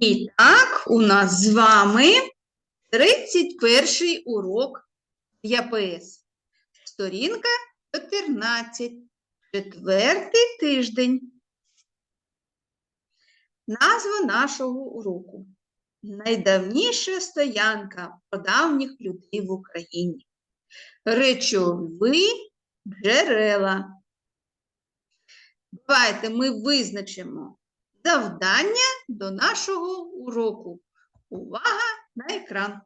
І так, у нас з вами 31 урок ЯПС. Сторінка 14, четвертий тиждень. Назва нашого уроку. Найдавніша стоянка давніх людей в Україні. Речові джерела. Давайте ми визначимо завдання до нашого уроку. Увага на екран.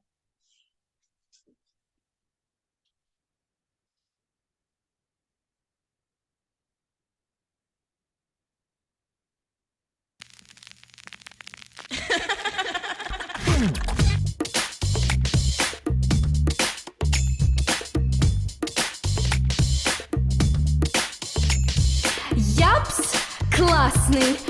Япс класний.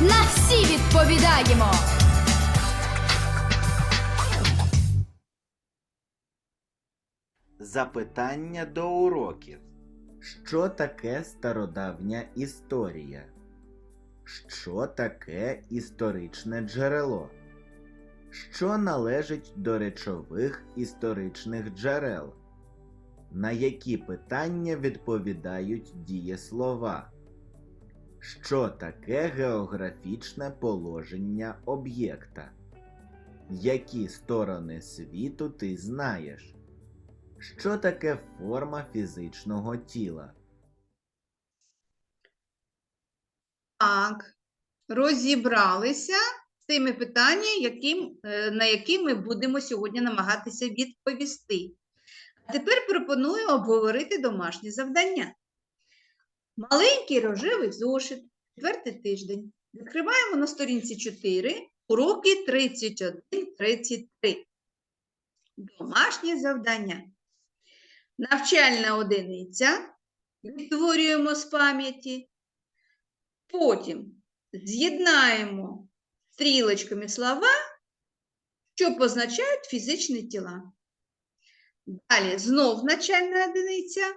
на всі відповідаємо. Запитання до уроків. Що таке стародавня історія? Що таке історичне джерело? Що належить до речових історичних джерел? На які питання відповідають дієслова? Що таке географічне положення об'єкта? Які сторони світу ти знаєш? Що таке форма фізичного тіла? Так, розібралися з тими питаннями, які, е, на які ми будемо сьогодні намагатися відповісти. А тепер пропоную обговорити домашнє завдання. Маленький рожевий зошит, четвертий тиждень. Відкриваємо на сторінці 4, уроки 31-33. Домашнє завдання. Навчальна одиниця. Відтворюємо з пам'яті. Потім з'єднаємо стрілочками слова, що позначають фізичні тіла. Далі знов навчальна одиниця.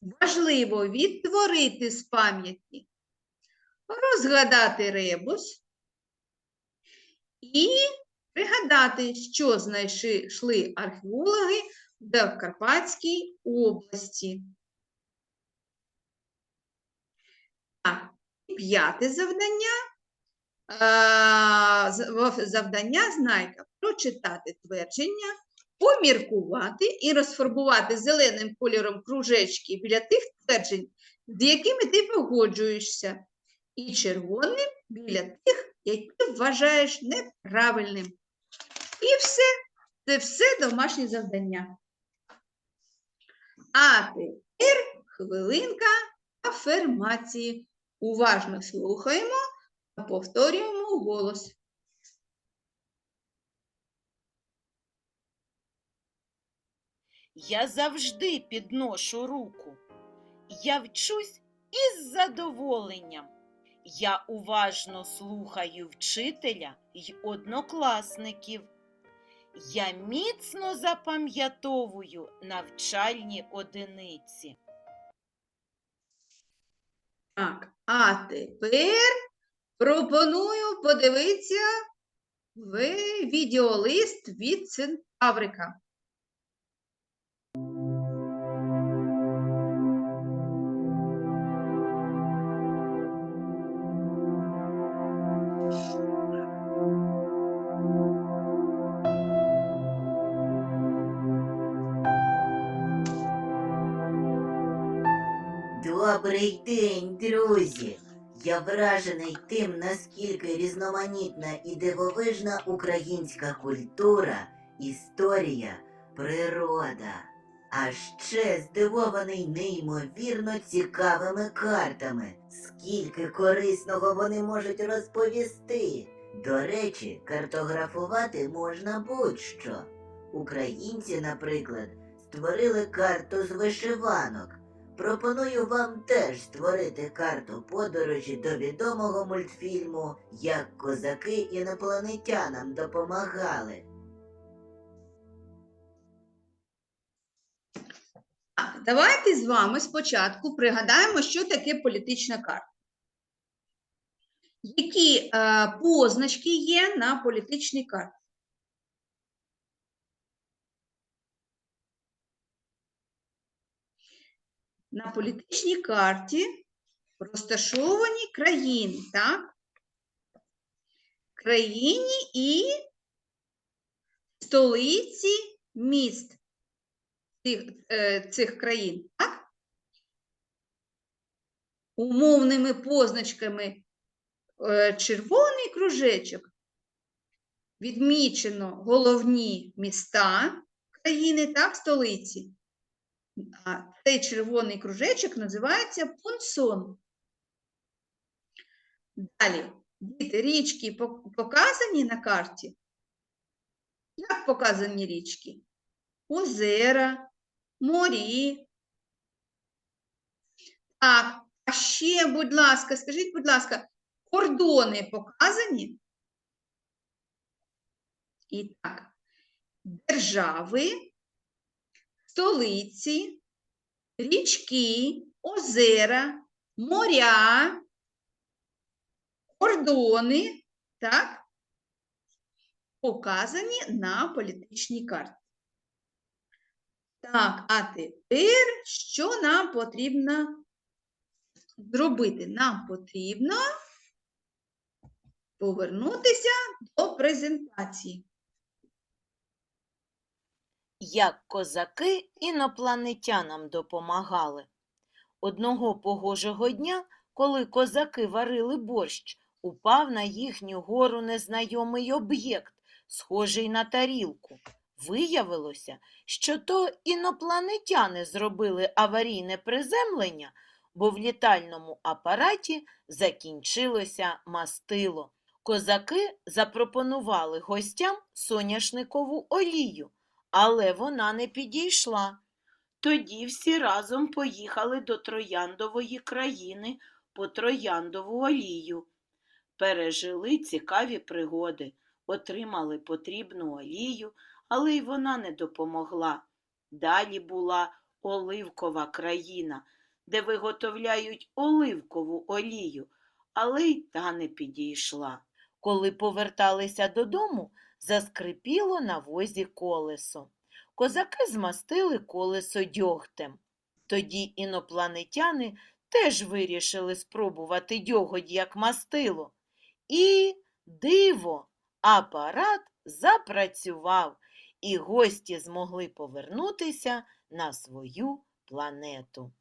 Важливо відтворити з пам'яті, розгадати ребус і пригадати, що знайшли археологи в Карпатській області. І п'яте завдання. А, Завдання знайка прочитати твердження, поміркувати і розфарбувати зеленим кольором кружечки біля тих тверджень, з якими ти погоджуєшся, і червоним біля тих, які вважаєш неправильним. І все, це все домашнє завдання. А тепер хвилинка афермації. Уважно слухаємо та повторюємо голос. Я завжди підношу руку. Я вчусь із задоволенням. Я уважно слухаю вчителя й однокласників. Я міцно запам'ятовую навчальні одиниці. Так, а тепер пропоную подивитися в відеолист від Центаврика. Добрий день, друзі! Я вражений тим, наскільки різноманітна і дивовижна українська культура, історія, природа. А ще здивований неймовірно цікавими картами. Скільки корисного вони можуть розповісти. До речі, картографувати можна будь-що. Українці, наприклад, створили карту з вишиванок. Пропоную вам теж створити карту подорожі до відомого мультфільму Як козаки інопланетянам допомагали. Давайте з вами спочатку пригадаємо, що таке політична карта. Які е, позначки є на політичній карті? На політичній карті розташовані країни, так? Країні і столиці міст цих, е, цих країн, так? Умовними позначками е, червоний кружечок відмічено головні міста країни, так, столиці. Цей червоний кружечок називається пунсон. Далі, діти, річки показані на карті. Як показані річки? озера, морі. Так, а ще, будь ласка, скажіть, будь ласка, кордони показані? І так, держави, столиці, річки, озера, моря, кордони, так, показані на політичній карті. Так, а тепер що нам потрібно зробити? Нам потрібно повернутися до презентації. Як козаки інопланетянам допомагали. Одного погожого дня, коли козаки варили борщ, упав на їхню гору незнайомий об'єкт, схожий на тарілку. Виявилося, що то інопланетяни зробили аварійне приземлення, бо в літальному апараті закінчилося мастило. Козаки запропонували гостям соняшникову олію, але вона не підійшла. Тоді всі разом поїхали до Трояндової країни по трояндову олію. Пережили цікаві пригоди, отримали потрібну олію, але й вона не допомогла. Далі була оливкова країна, де виготовляють оливкову олію, але й та не підійшла. Коли поверталися додому, заскрипіло на возі колесо. Козаки змастили колесо дьогтем. Тоді інопланетяни теж вирішили спробувати дьоготь як мастило. І диво, апарат запрацював, і гості змогли повернутися на свою планету.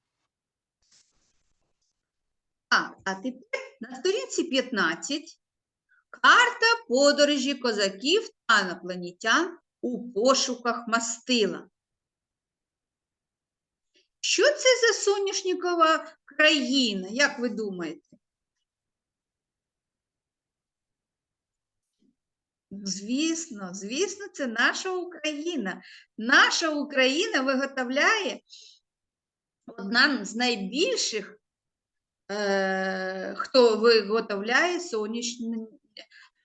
Так, а тепер на сторінці 15 карта подорожі козаків та інопланетян у пошуках мастила. Що це за соняшникова країна, як ви думаєте? Звісно, звісно, це наша Україна. Наша Україна виготовляє одна з найбільших е, хто виготовляє соняшни-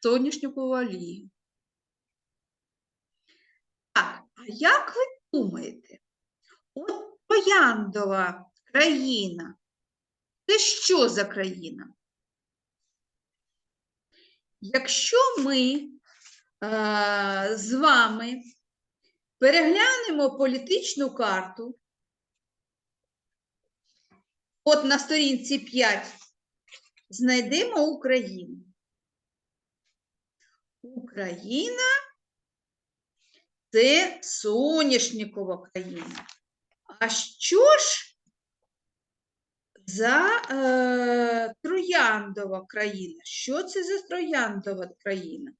соняшникову олію. Так, а як ви думаєте, от Трояндова країна, це що за країна? Якщо ми е, з вами переглянемо політичну карту, От на сторінці 5 знайдемо Україну. Україна це соняшникова країна. А що ж за е, трояндова країна? Що це за трояндова країна?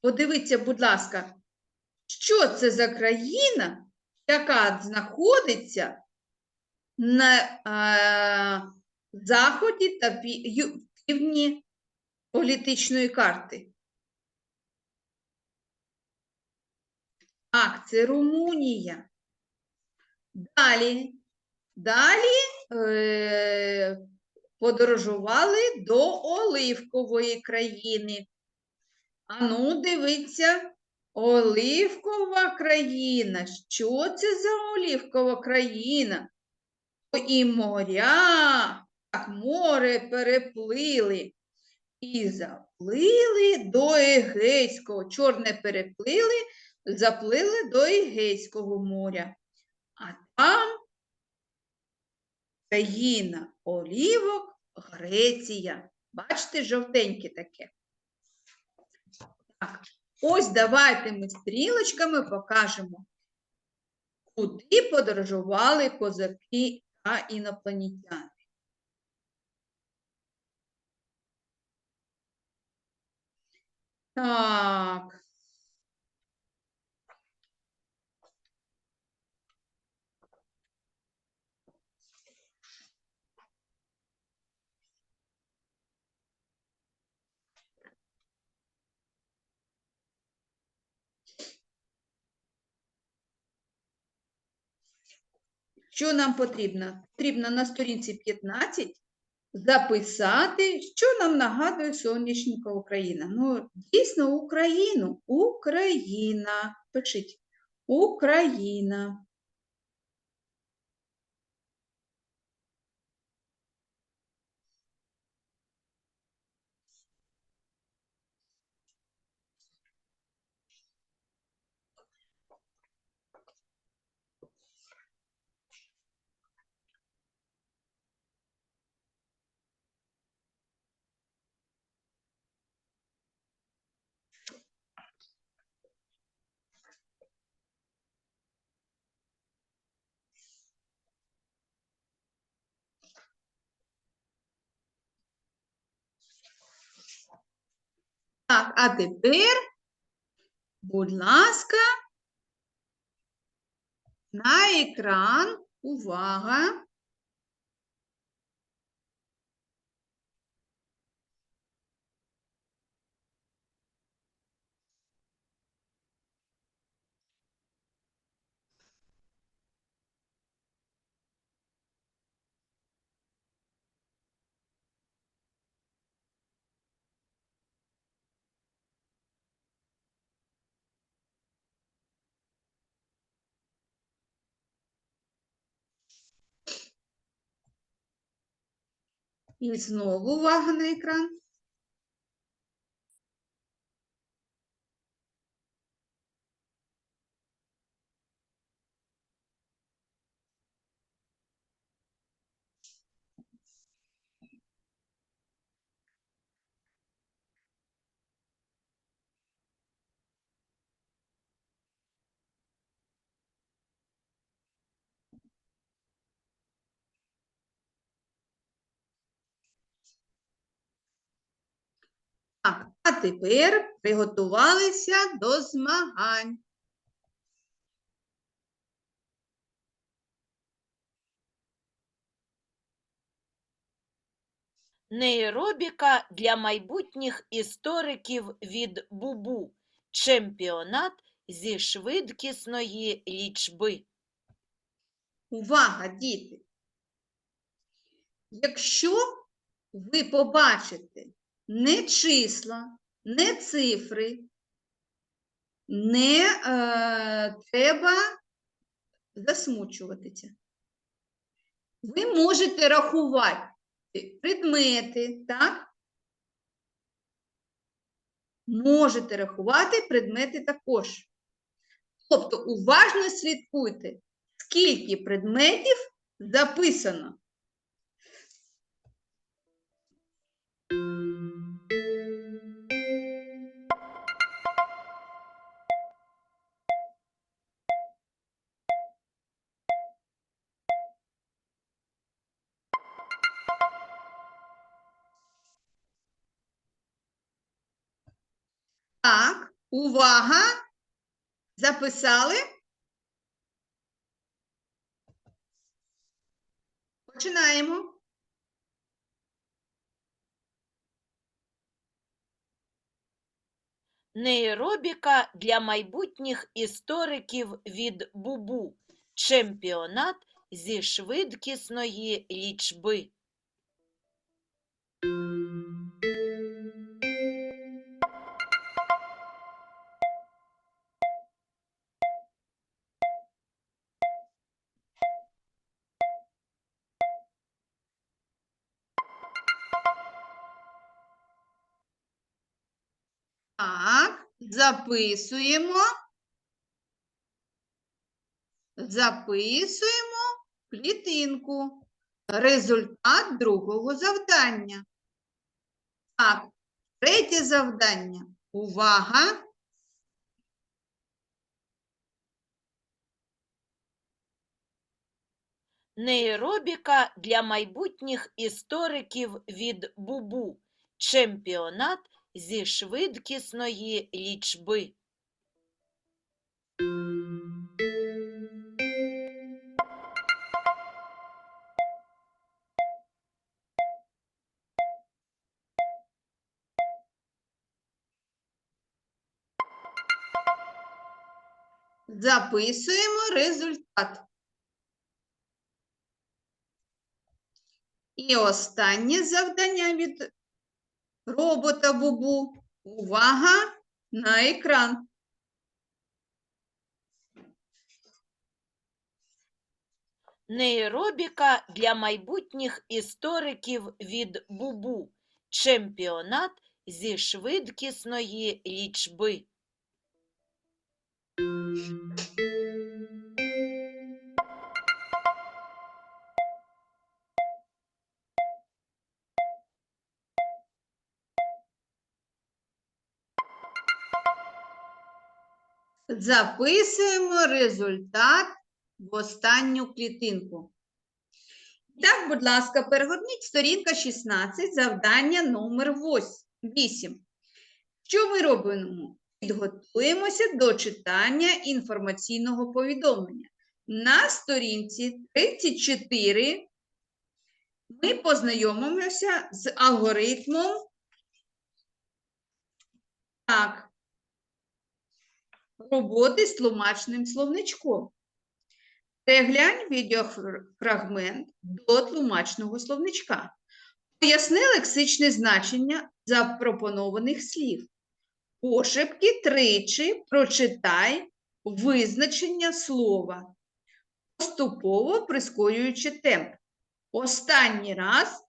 Подивіться, будь ласка, що це за країна, яка знаходиться на е, заході та пі- півдні політичної карти. Так, це Румунія. Далі. Далі е, подорожували до Оливкової країни. Ану, дивіться, Оливкова країна. Що це за Оливкова країна? І моря, так, море переплили і заплили до Егейського. Чорне переплили, заплили до Егейського моря. А там країна олівок Греція. Бачите, жовтеньке таке. Так, ось давайте ми стрілочками покажемо, куди подорожували козаки та інопланетяни. Так. Що нам потрібно? Потрібно на сторінці 15 записати, що нам нагадує сонячника Україна. Ну, дійсно, Україну. Україна. Пишіть. Україна. А тепер, будь ласка, на екран. Увага. І знову увага на екран. Так, а тепер приготувалися до змагань. Нейробіка для майбутніх істориків від Бубу. Чемпіонат зі швидкісної лічби. Увага, діти! Якщо ви побачите не числа, не цифри, не е, треба засмучуватися. Ви можете рахувати предмети, так? Можете рахувати предмети також. Тобто уважно слідкуйте, скільки предметів записано. Увага! Записали? Починаємо. Нейробіка для майбутніх істориків від Бубу. Чемпіонат зі швидкісної лічби. Записуємо. Записуємо клітинку. Результат другого завдання. Так, третє завдання. Увага! Нейробіка для майбутніх істориків від Бубу. Чемпіонат зі швидкісної лічби. Записуємо результат. І останнє завдання від робота Бубу. Увага на екран. Нейробіка для майбутніх істориків від Бубу. Чемпіонат зі швидкісної лічби. Записуємо результат в останню клітинку. Так, будь ласка, перегорніть сторінка 16, завдання номер 8. Що ми робимо? Підготуємося до читання інформаційного повідомлення. На сторінці 34 ми познайомимося з алгоритмом. Так, роботи з тлумачним словничком. Переглянь відеофрагмент до тлумачного словничка. Поясни лексичне значення запропонованих слів. Пошепки тричі прочитай визначення слова, поступово прискорюючи темп. Останній раз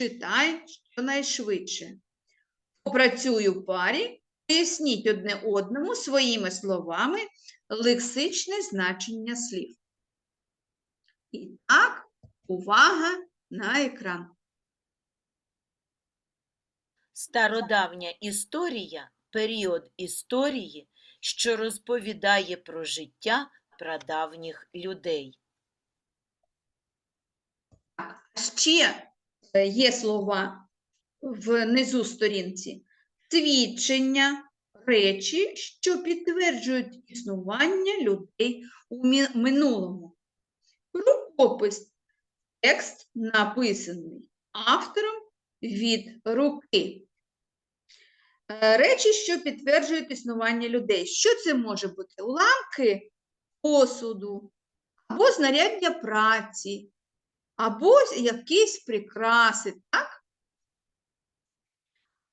читай щонайшвидше. Попрацюй у парі Поясніть одне одному своїми словами лексичне значення слів. І так, увага на екран. Стародавня історія період історії, що розповідає про життя прадавніх людей. Ще е, є слова внизу сторінці. Свідчення, речі, що підтверджують існування людей у минулому. Рукопис текст написаний автором від руки. Е, Речі, що підтверджують існування людей. Що це може бути? Уламки посуду, або знаряддя праці, або якісь прикраси, так?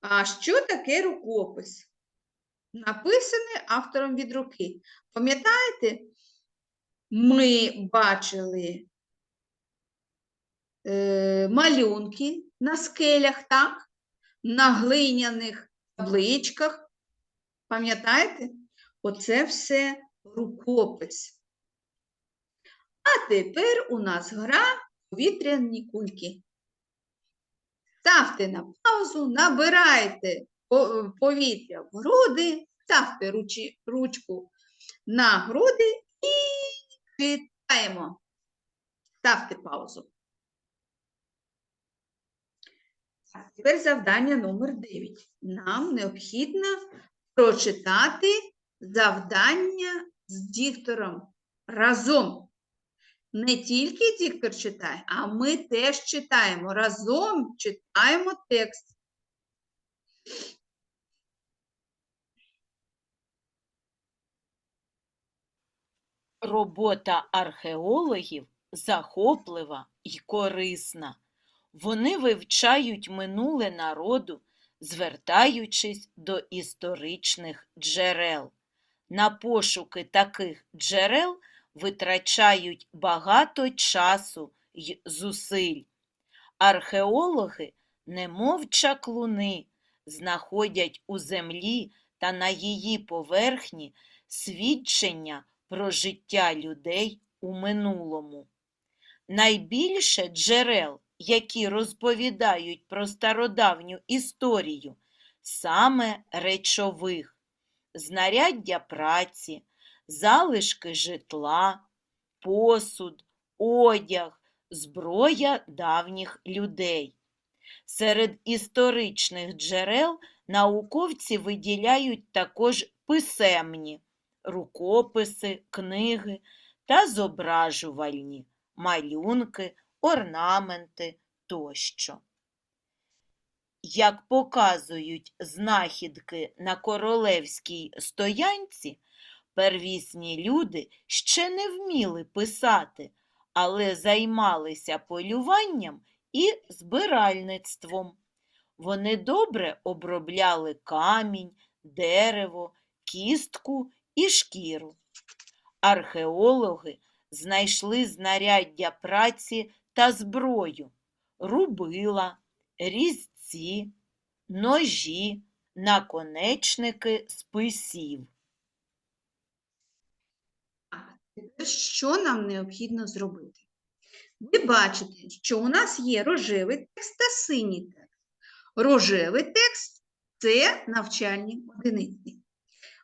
А що таке рукопис? Написаний автором від руки. Пам'ятаєте, ми бачили е, малюнки на скелях, так? На глиняних табличках. Пам'ятаєте? Оце все рукопис. А тепер у нас гра повітряні кульки. Ставте на паузу, набирайте повітря в груди, ставте ручі, ручку на груди і читаємо. Ставте паузу. Так, Тепер завдання номер 9. Нам необхідно прочитати завдання з диктором разом. Не тільки диктор читає, а ми теж читаємо. Разом читаємо текст. Робота археологів захоплива і корисна. Вони вивчають минуле народу, звертаючись до історичних джерел. На пошуки таких джерел витрачають багато часу й зусиль. Археологи, немов чаклуни, знаходять у землі та на її поверхні свідчення про життя людей у минулому. Найбільше джерел, які розповідають про стародавню історію, саме речових, знаряддя праці, залишки житла, посуд, одяг, зброя давніх людей. Серед історичних джерел науковці виділяють також писемні, рукописи, книги та зображувальні, малюнки, орнаменти тощо. Як показують знахідки на королевській стоянці, первісні люди ще не вміли писати, але займалися полюванням і збиральництвом. Вони добре обробляли камінь, дерево, кістку і шкіру. Археологи знайшли знаряддя праці та зброю, рубила, різці, ножі, наконечники списів. Тепер що нам необхідно зробити? Ви бачите, що у нас є рожевий текст та синій текст. Рожевий текст це навчальні одиниці.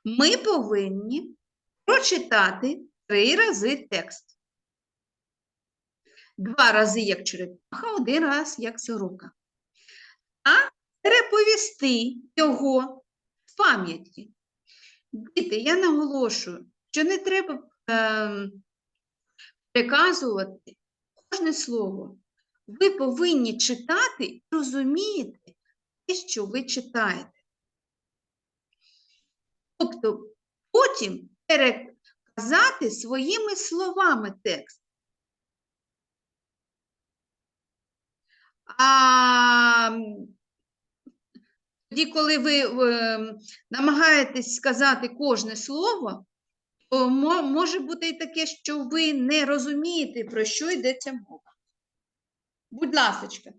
Ми повинні прочитати три рази текст. Два рази як черепаха, один раз як сорока. А переповісти його з пам'яті. Діти, я наголошую, що не треба ем, приказувати кожне слово. Ви повинні читати і розуміти те, що ви читаєте. Тобто потім переказати своїми словами текст. А тоді, коли ви ем, намагаєтесь сказати кожне слово, може бути і таке, що ви не розумієте, про що йдеться мова. Будь ласка,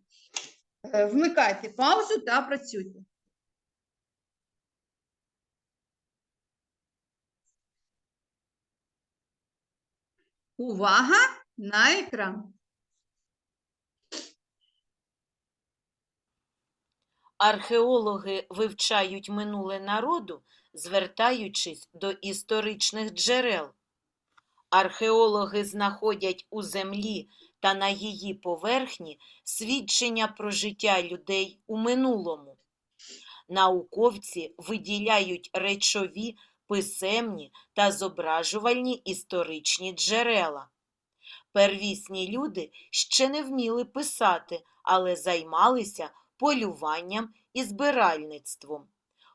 вмикайте паузу та працюйте. Увага на екран. Археологи вивчають минуле народу, звертаючись до історичних джерел. Археологи знаходять у землі та на її поверхні свідчення про життя людей у минулому. Науковці виділяють речові, писемні та зображувальні історичні джерела. Первісні люди ще не вміли писати, але займалися полюванням і збиральництвом.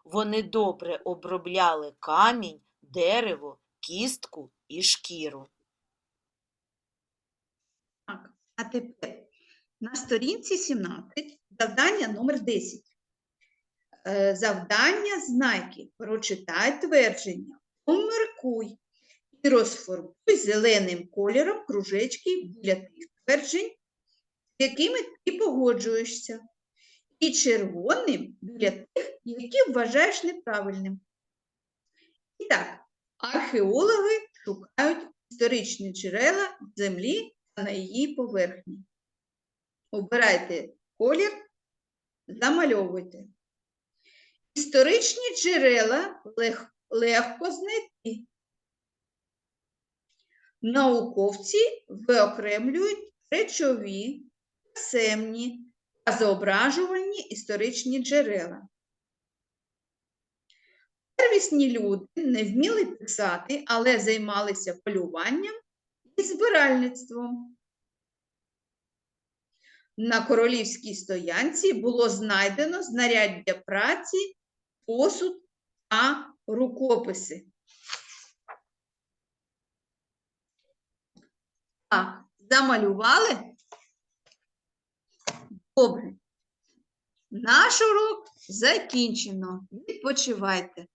Вони добре обробляли камінь, дерево, кістку і шкіру. Так, а тепер на сторінці 17 завдання номер 10. Е, Завдання знайки. Прочитай твердження, поміркуй і розфарбуй зеленим кольором кружечки біля тих тверджень, з якими ти погоджуєшся, і червоним біля тих, які вважаєш неправильним. І так, археологи шукають історичні джерела землі та на її поверхні. Обирайте колір, замальовуйте. Історичні джерела лег- легко знайти. Науковці виокремлюють речові, писемні та зображувальні історичні джерела. Первісні люди не вміли писати, але займалися полюванням і збиральництвом. На королівській стоянці було знайдено знаряддя праці, посуд та рукописи. Так, замалювали? Добре. Наш урок закінчено. Відпочивайте.